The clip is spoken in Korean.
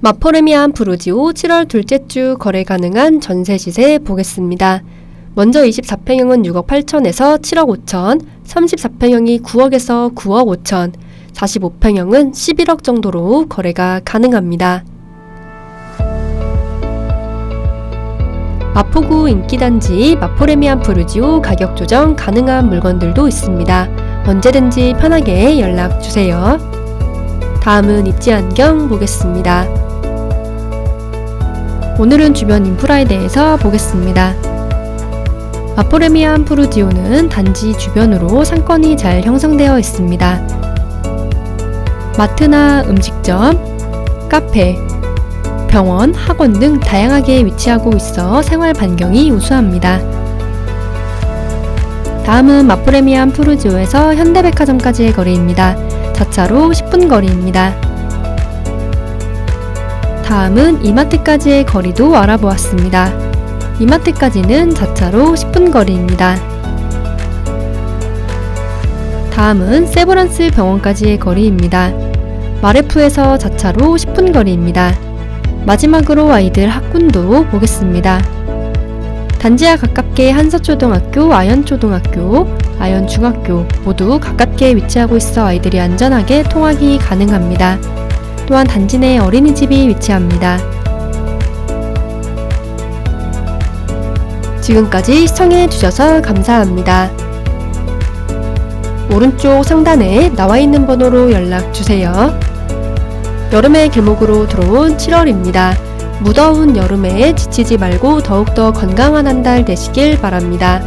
마포레미안 브루지오 7월 둘째 주 거래 가능한 전세 시세 보겠습니다. 먼저 24평형은 6억 8천에서 7억 5천, 34평형이 9억에서 9억 5천, 45평형은 11억 정도로 거래가 가능합니다. 마포구 인기단지 마포레미안 브루지오 가격 조정 가능한 물건들도 있습니다. 언제든지 편하게 연락 주세요. 다음은 입지 안경 보겠습니다. 오늘은 주변 인프라에 대해서 보겠습니다. 마포레미안 프루지오는 단지 주변으로 상권이 잘 형성되어 있습니다. 마트나 음식점, 카페, 병원, 학원 등 다양하게 위치하고 있어 생활 반경이 우수합니다. 다음은 마포레미안 프루지오에서 현대백화점까지의 거리입니다. 자차로 10분 거리입니다. 다음은 이마트까지의 거리도 알아보았습니다. 이마트까지는 자차로 10분 거리입니다. 다음은 세브란스 병원까지의 거리입니다. 마레프에서 자차로 10분 거리입니다. 마지막으로 아이들 학군도 보겠습니다. 단지와 가깝게 한서초등학교, 아연초등학교, 아연중학교 모두 가깝게 위치하고 있어 아이들이 안전하게 통학이 가능합니다. 또한 단지 내 어린이집이 위치합니다. 지금까지 시청해 주셔서 감사합니다. 오른쪽 상단에 나와 있는 번호로 연락 주세요. 여름의 길목으로 들어온 7월입니다. 무더운 여름에 지치지 말고 더욱더 건강한 한 달 되시길 바랍니다.